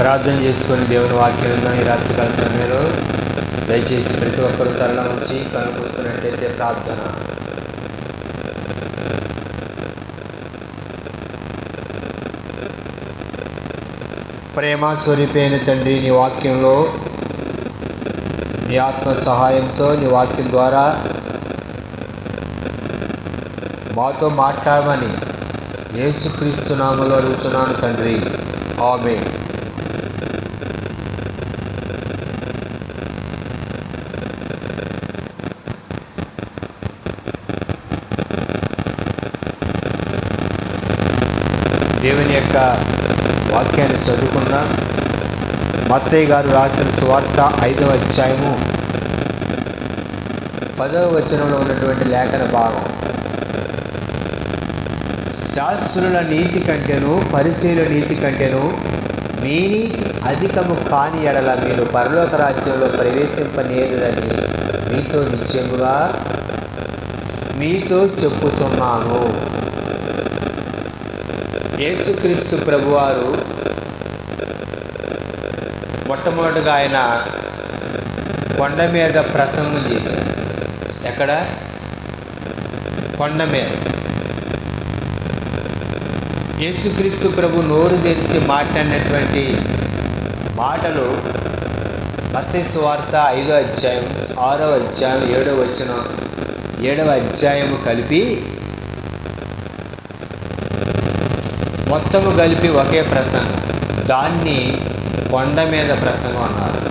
ప్రార్థన చేసుకొని దేవుని వాక్యంలో ఈ రాత్రికాల సమయంలో దయచేసి ప్రతి ఒక్కరూ తరల ఉంచి కనుకొస్తున్నట్టయితే ప్రార్థన. ప్రేమ స్వరూపైన తండ్రి నీ వాక్యంలో నీ ఆత్మ సహాయంతో నీ వాక్యం ద్వారా మాతో మాట్లాడమని యేసుక్రీస్తు నామలో అడుగుతున్నాను తండ్రి. ఆమె దేవుని యొక్క వాక్యాన్ని చదువుకుందాం మత్తయ్య గారు రాసిన సువార్త ఐదవ అధ్యాయము పదవ వచనంలో ఉన్నటువంటి లేఖన భాగం. శాస్త్రుల నీతి కంటేను పరిశీల నీతి కంటేను మీ నీతి అధికము కాని ఎడల మీరు పరలోక రాజ్యంలో ప్రవేశింపనేరులని మీతో నిశ్చయముగా మీతో చెప్పుతున్నాను యేసుక్రీస్తు ప్రభువారు మొట్టమొదటిగా ఆయన కొండ మీద ప్రసంగం చేశారు. ఎక్కడ? కొండ మీద. యేసుక్రీస్తు ప్రభు నోరు తెరిచి మాట్లాడినటువంటి మాటలు మత్స్సు వార్త ఐదో అధ్యాయం ఆరో అధ్యాయం ఏడో వచ్చిన ఏడవ అధ్యాయము కలిపి మొత్తము కలిపి ఒకే ప్రసంగం. దాన్ని కొండ మీద ప్రసంగం అన్నారు.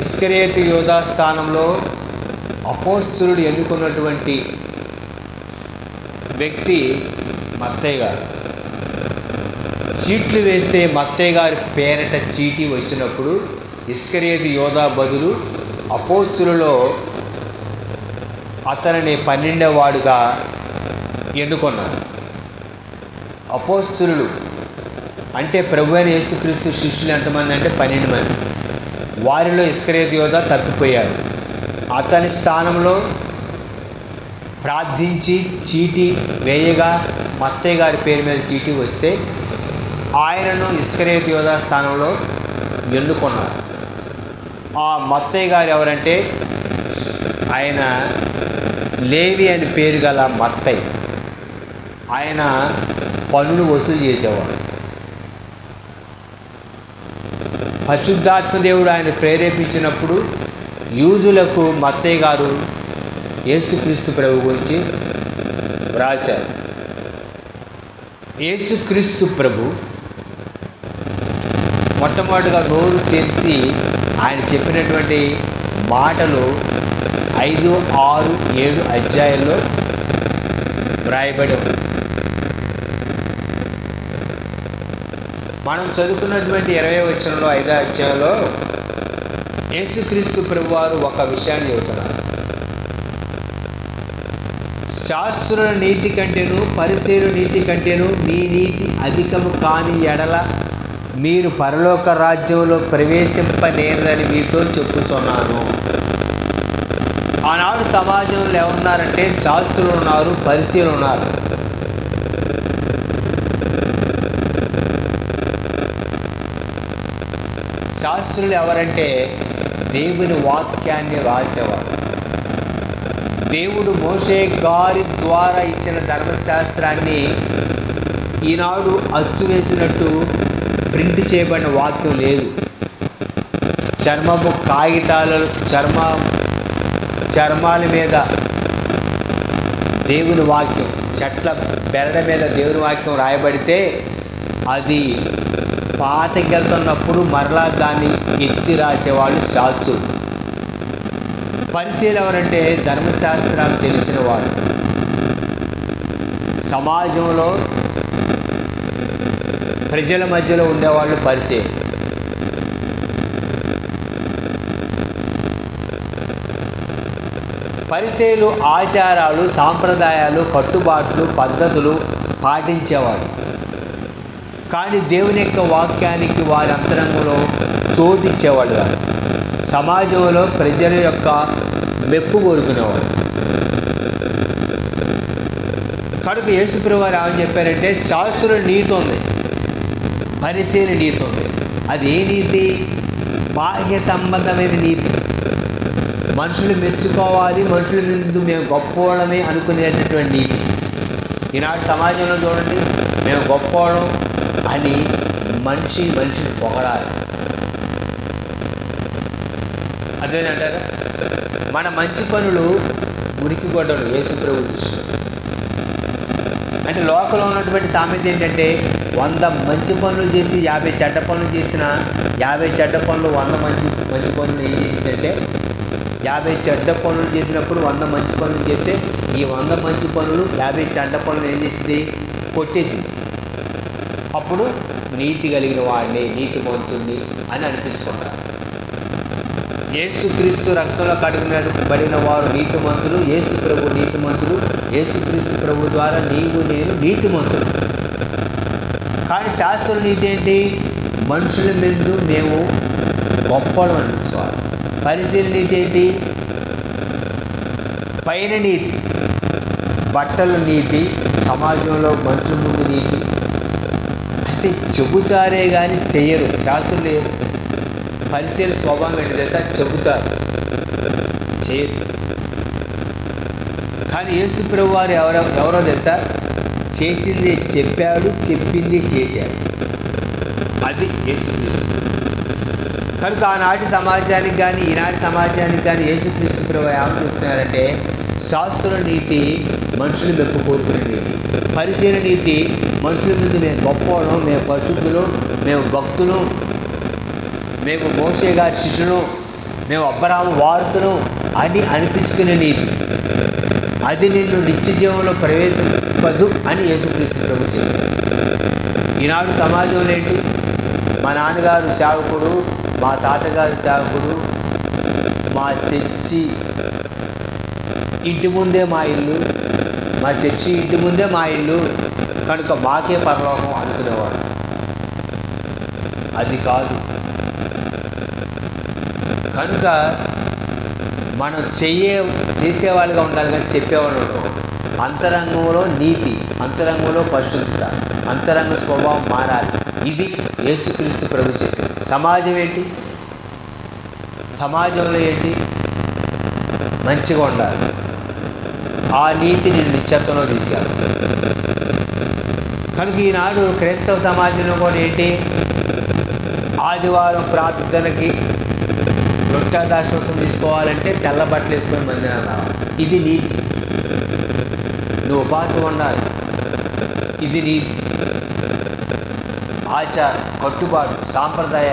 ఇస్కరేతి యోధా స్థానంలో అపోస్తులుడు ఎన్నుకున్నటువంటి వ్యక్తి మత్తయ్య గారు. చీట్లు వేస్తే మత్తయ్య గారి పేరట చీటీ వచ్చినప్పుడు ఇస్కరేతి యోధా బదులు అపోస్తులలో అతనిని పన్నెండవాడుగా ఎన్నుకున్నారు. అపోస్తులు అంటే ప్రభు అయిన యేసుక్రీస్తు శిష్యులు ఎంతమంది అంటే పన్నెండు మంది. వారిలో ఇస్కరేత్ యోధ తప్పిపోయారు అతని స్థానంలో ప్రార్థించి చీటీ వేయగా మత్తయ్య గారి పేరు మీద చీటీ వస్తే ఆయనను ఇస్కరేత్ యోధ స్థానంలో ఎన్నుకున్నారు. ఆ మత్తయ్య గారు ఎవరంటే ఆయన లేవి అని పేరు గల మత్తయ్య ఆయన పనులు వసూలు చేసేవాడు. పరిశుద్ధాత్మదేవుడు ఆయన ప్రేరేపించినప్పుడు యూదులకు మత్తయ్య గారు యేసుక్రీస్తు ప్రభు గురించి వ్రాశారు. యేసుక్రీస్తు ప్రభు మొట్టమొదటిగా నోరు తెరిచి ఆయన చెప్పినటువంటి మాటలు ఐదు ఆరు ఏడు అధ్యాయంలో వ్రాయబడి ఉంది. మనం చదువుకున్నటువంటి ఇరవై వచనంలో ఐదో అధ్యాయంలో యేసుక్రీస్తు ప్రభువారు ఒక విషయాన్ని చెబుతున్నారు. శాస్త్రుల నీతి కంటేను పరిశీలు నీతి కంటేను మీ నీతి అధికము కాని ఎడల మీరు పరలోక రాజ్యంలో ప్రవేశింపనేరని మీతో చెప్పుతున్నాను ఆనాడు సమాజంలో ఎవరున్నారంటే శాస్త్రులు ఉన్నారు పరిచయులు ఉన్నారు. శాస్త్రులు ఎవరంటే దేవుని వాక్యాన్ని రాసేవారు. దేవుడు మోసే గారి ద్వారా ఇచ్చిన ధర్మశాస్త్రాన్ని ఈనాడు అచ్చు వేసినట్టు ప్రింట్ చేయబడిన వాక్యం లేదు. చర్మము కాగితాల చర్మ చర్మాల మీద దేవుని వాక్యం చెట్ల బెరడ మీద దేవుని వాక్యం రాయబడితే అది పాతకెళ్తున్నప్పుడు మరలా దాన్ని ఎత్తి రాసేవాళ్ళు శాస్త్రులు. పరిచయం ఎవరంటే ధర్మశాస్త్రాలు తెలిసిన వారు. సమాజంలో ప్రజల మధ్యలో ఉండేవాళ్ళు పరిచయం. పరిచయలు ఆచారాలు సాంప్రదాయాలు కట్టుబాట్లు పద్ధతులు పాటించేవాడు కానీ దేవుని యొక్క వాక్యానికి వారి అంతరంగంలో చోటిచ్చేవాడు కాదు. సమాజంలో ప్రజల యొక్క మెప్పు కోరుకునేవాడు కనుక యేసుప్రభు వారు ఏమని చెప్పారంటే శాస్త్రుల నీతి ఉంది పరిశీలన నీతి ఉంది. అది ఏ నీతి? బాహ్య సంబంధమైన నీతి. మనుషులు మెచ్చుకోవాలి మనుషుల ముందు మేము గొప్పవాళ్ళమే అనుకునేటటువంటి నీతి. ఈనాడు సమాజంలో చూడండి మేము గొప్పవాళ్ళం అని మనిషి మనిషిని పొగడాలి. అదేనంటారా? మన మంచి పనులు మురికి గొడ్డలు యేసు దృష్టిలో. అంటే లోకంలో ఉన్నటువంటి సామెత ఏంటంటే వంద మంచి పనులు చేసి యాభై చెడ్డ పనులు చేసిన యాభై చెడ్డ పనులు వంద మంచి మంచి పనులు ఏం చేసిందంటే యాభై చెడ్డ పనులు చేసినప్పుడు వంద మంచి పనులు చేస్తే ఈ వంద మంచి పనులు యాభై చెడ్డ పనులు ఏం చేసింది? కొట్టేసింది. అప్పుడు నీతి కలిగిన వాడిని నీతి పొందుతుంది అని అనిపించుకుంటారు యేసుక్రీస్తు రక్తంలో కడుగునబడిన వారు నీతిమంతులు యేసు ప్రభు నీతిమంతులు యేసుక్రీస్తు ప్రభు ద్వారా నీవు నేను నీతిమంతులు కానీ శాస్త్ర నీతి ఏంటి? మనుషుల మీద మేము గొప్పలు అనిపించుకోవాలి పరిశీల నీతి ఏంటి? పైన నీతి బట్టల నీతి సమాజంలో మనుషుల ముందు నీతి అంటే చెబుతారే కానీ చెయ్యరు. శాస్త్రులు పరిచయం స్వభావం ఏంటిదంటే చెబుతారు. చేయరు కానీ యేసు ప్రభు వారు ఎవరో ఎవరో తెలుసా? చేసింది చెప్పాడు చెప్పింది చేశాడు. అది యేసుక్రీస్తు. కనుక ఆనాటి సమాజానికి కానీ ఈనాటి సమాజానికి కానీ యేసుక్రీస్తు ప్రభు ఏమని చెప్తున్నారంటే శాస్త్ర నీతి మనుషులు మెప్పు కోరుకునే నీతి పరిచయ నీతి మనుషుల మీద మేము గొప్పవడం మేము పరిశుద్ధులు మేము భక్తులు మేము మోసే గారి శిష్యులు మేము అబ్బరాము వారసులు అని అనిపించుకునే నీతి. అది నిన్ను నిత్య జీవంలో ప్రవేశింపదు అని యేసుక్రీస్తు ప్రభు చెప్పారు. ఈనాడు సమాజంలో ఏంటి? మా నాన్నగారు సేవకుడు మా తాతగారి త్యాగుడు మా చర్చి ఇంటి ముందే మా ఇల్లు మా చర్చి ఇంటి ముందే మా ఇల్లు కనుక మాకే పరలోకం అనుకునేవాడు అది కాదు. కనుక మనం చెయ్యే చేసేవాళ్ళుగా ఉండాలి కానీ చెప్పేవాళ్ళు అంతరంగంలో నీతి అంతరంగంలో పరిశుద్ధత అంతరంగ స్వభావం మారాలి. ఇది యేసుక్రీస్తు ప్రభు చెప్పింది. సమాజం ఏంటి? సమాజంలో ఏంటి? మంచిగా ఉండాలి. ఆ నీతిని నిశ్చత్వంలో తీసుకెళ్ళాలి కనుక ఈనాడు క్రైస్తవ సమాజంలో కూడా ఏంటి? ఆదివారం ప్రార్థనకి వృక్షాదాశ్వాసం తీసుకోవాలంటే తెల్ల బట్టలు వేసుకొని మందిరం రావాలి. ఇది నీతి. నువ్వు ఉపాసం ఉండాలి. ఇది నీతి. ఆచార కట్టుబాటు సాంప్రదాయ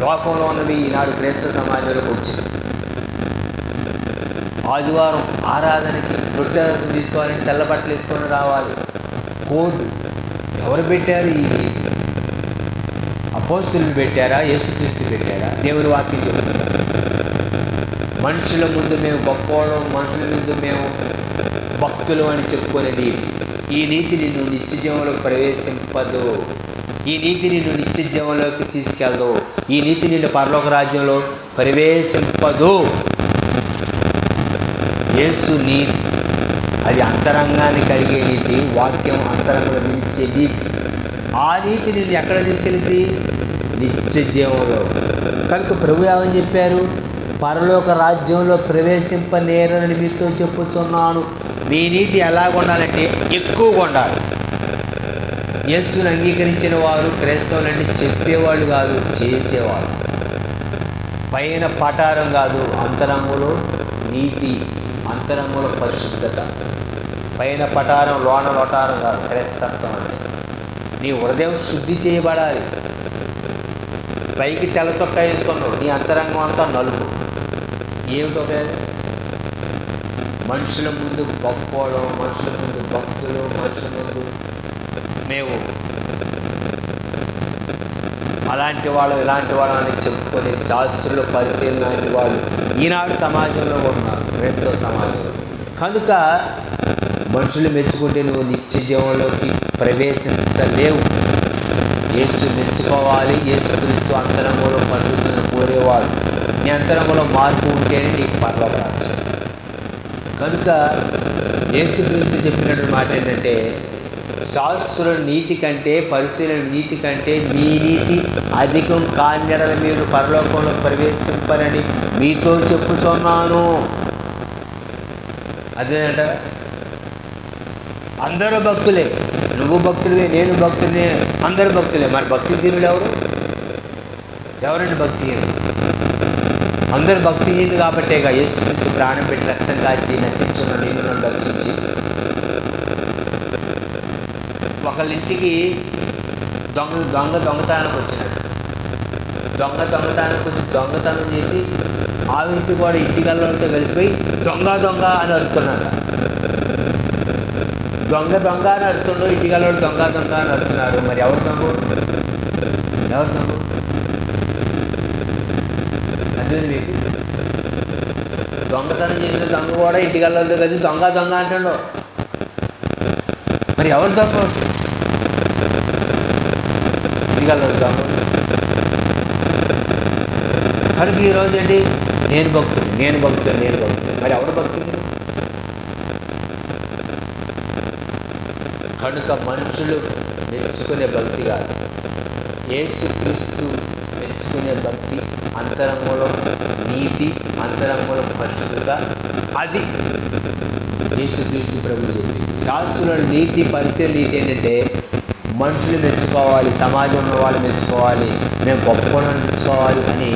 లోకంలో ఉన్నవి ఈనాడు క్రైస్తవ సమాజంలోకి వచ్చింది. ఆదివారం ఆరాధనకి వృక్షాదాశ్వాసం తీసుకోవాలని తెల్ల బట్టలు వేసుకొని రావాలి. కోడ్ ఎవరు పెట్టారు ఈ అపోస్తులు పెట్టారా? యేసుక్రీస్తు పెట్టారా? దేవుని వాక్యం చెప్తుంది. మనుషుల ముందు మేము గొప్పవాళ్ళం మనుషుల ముందు మేము భక్తులు అని చెప్పుకునే నీతి ఈ నీతి నిన్ను నిత్య జీవంలో ప్రవేశింపదు. ఈ నీతి నిన్ను నిత్య జీవంలోకి తీసుకెళ్ళదు ఈ నీతి నిన్ను పరలోక రాజ్యంలో ప్రవేశింపదు. యేసు నీతి అది అంతరంగాన్ని కలిగే నీతి వాక్యం అంతరంగంలో నిలిచే నీతి. ఆ నీతి నిన్ను ఎక్కడ తీసుకెళ్తే నిత్య జీవంలో కనుక ప్రభు ఏమని చెప్పారు? పరలోక రాజ్యంలో ప్రవేశింపనేరని మీతో చెప్పుతున్నాను మీ నీతి ఎలాగ ఉండాలంటే ఎక్కువగా ఉండాలి. యేసును అంగీకరించిన వారు క్రైస్తవులంటే చెప్పేవాళ్ళు కాదు చేసేవాళ్ళు పైన పటారం కాదు అంతరంగంలో నీతి అంతరంగంలో పరిశుద్ధత. పైన పటారం లోన లొటారం కాదు క్రైస్తత్వం అంటే నీ హృదయం శుద్ధి చేయబడాలి. పైకి తెల్ల చొక్క వేసుకున్నావు నీ అంతరంగం అంతా నలుపు. ఏమిటో మనుషుల ముందు గొప్పవాళ్ళం మనుషుల ముందు భక్తులు మనుషుల ముందు మేము అలాంటి వాళ్ళు ఇలాంటి వాళ్ళు అని చెప్పుకొని శాస్త్రులు పరిచయం లాంటి వాళ్ళు ఈనాడు సమాజంలో ఉన్నారు క్రైస్తవ సమాజంలో. కనుక మనుషులు మెచ్చుకుంటే నువ్వు నిత్య జీవంలోకి ప్రవేశించలేవు. యేసు మెచ్చుకోవాలి యేసు క్రీస్తు అంతరంగంలో పండుగను కోరేవాడు. నీ అంతరంగంలో మార్పు ఉంటేనే నీకు పర్వరాజు కనుక యేసుక్రీస్తు చెప్పినటువంటి మాట ఏంటంటే శాస్త్రుల నీతి కంటే పరిస్థితుల నీతి కంటే మీ నీతి అధికం కాన్యడల మీరు పరలోకంలో ప్రవేశింపరని మీతో చెప్పుతున్నాను అదేనంట అందరూ భక్తులే. నువ్వు భక్తులే నేను భక్తులే అందరూ భక్తులే. మరి భక్తి ఎవరు? ఎవరండి భక్తిహీనులు? అందరూ భక్తిహీనులు కాబట్టేగా యేసుక్రీస్తు ప్రాణం పెట్టి రక్తం కాచి నశించిన నేను నన్ను రక్షించి ఒకళ్ళింటికి దొంగ దొంగ దొంగతనానికి వచ్చినాడు. దొంగ దొంగతనానికి వచ్చి దొంగతనం చేసి ఆ ఇంటి కూడా ఇంటికల్లోతో కలిసిపోయి దొంగ దొంగ అని అడుగుతున్నాడు దొంగ దొంగ అని అరుతుండో ఇంటికల్లోడు దొంగ దొంగ అని అరుతున్నారు మరి ఎవరు దొంగ? ఎవరు దొంగ? అదే మీకు? దొంగతనం చేసిన దొంగ కూడా ఇంటికల్లోతో కలిసి దొంగ దొంగ అంటుండో. మరి ఎవరు దొంగ ఇంటికల్లోడు దొంగ కనుక ఈరోజు అండి నేను భక్తుడు నేను భక్తుడు నేను భక్తుడు మరి ఎవరు భక్తుడు? కనుక మనుషులు మెచ్చుకునే భక్తి కాదు. యేసుక్రీస్తు మెచ్చుకునే భక్తి అంతరంగంలో నీతి అంతరంగంలో పరిశుద్ధత అది యేసుక్రీస్తు ప్రభు చెప్పి శాస్త్రుల నీతి పరిచయ నీతి ఏంటంటే మనుషులు మెచ్చుకోవాలి సమాజంలో వాళ్ళు మెచ్చుకోవాలి మేము గొప్ప మెచ్చుకోవాలి అని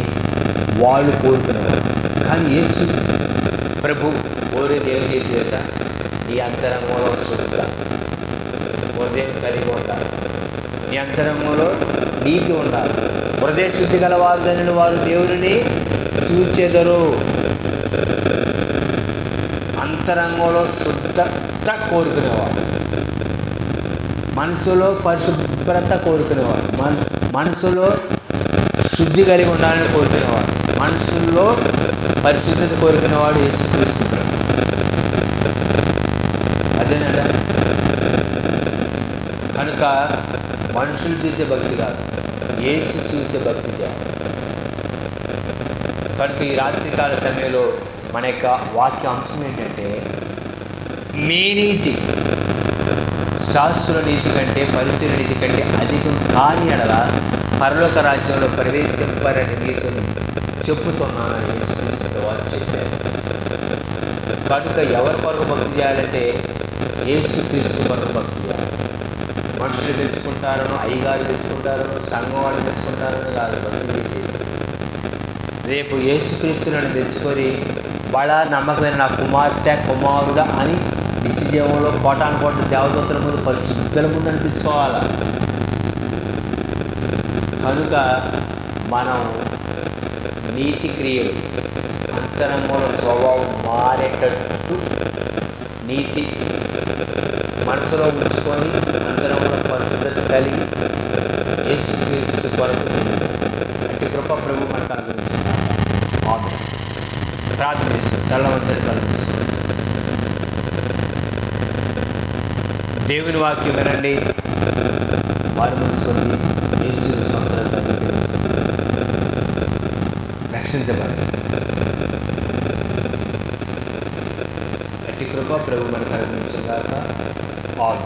వాళ్ళు కోరుకున్నారు కానీ యేసు ప్రభు ఓరే దేవుని చేత ఈ అంతరంగంలో శుద్ధ హృదయం కలిగి ఉండాలి. ఈ అంతరంగంలో నీతి ఉండాలి. హృదయ శుద్ధి గలవారు దానిని వారు దేవుడిని చూచెదరు. అంతరంగంలో శుద్ధత కోరుకునేవాడు. మనసులో పరిశుభ్రత కోరుకునేవాడు. మన మనసులో శుద్ధి కలిగి ఉండాలని కోరుకునేవాడు. మనసులో పరిశుద్ధత కోరుకునేవాడు యేసుక్రీస్తు అదేనండి కనుక మనుషులు చూసే భక్తి కాదు యేసు చూసే భక్తి చేయాలి. కనుక ఈ రాత్రికాల సమయంలో మన యొక్క వాక్య అంశం ఏంటంటే మీ నీతి శాస్త్ర నీతి కంటే పరిచయ నీతి కంటే అధికం కాని అడల పరలోక రాజ్యంలో ప్రవేశింపారని నీతిని చెప్పుతున్నానని వారు చెప్పారు. కనుక ఎవరి కొరకు భక్తి చేయాలంటే యేసుక్రీస్తు కొరకు భక్తి చేయాలి. మనుషులు తెచ్చుకుంటారనో అయ్యగారు మెచ్చుకుంటారనో సంఘం వాళ్ళు తెచ్చుకుంటారనో కాదు భక్తి చేసేది. రేపు యేసుక్రీస్తులను తెచ్చుకొని బళ నమ్మకమైన నా కుమార్తె కుమారుడు అని నిత్య జీవంలో కోటాను కోట దేవదూతల ముందు పరిశుద్ధుల ముందు అనిపించుకోవాలి? కనుక మనం నీతి క్రియలు అంతరంగంలో స్వభావం మారేటట్టు నీతి మనసులో ఉంచుకొని అంతరంగంలో పరిశుద్ధత కలిగి యేసుక్రీస్తు కొరకు అట్టి కృప ప్రభు మనకు అనుగ్రహించున్నాడు ఆమె ప్రార్థిస్తూ తెల్లవంతరి కల్పిస్తూ దేవుని వాక్యం వినండి. వారు మూసుకొని యేసు సొంతంగా రక్షించబడి. అట్టి కృప ప్రభు మనకు అనుగ్రహించుగాక. ఆల్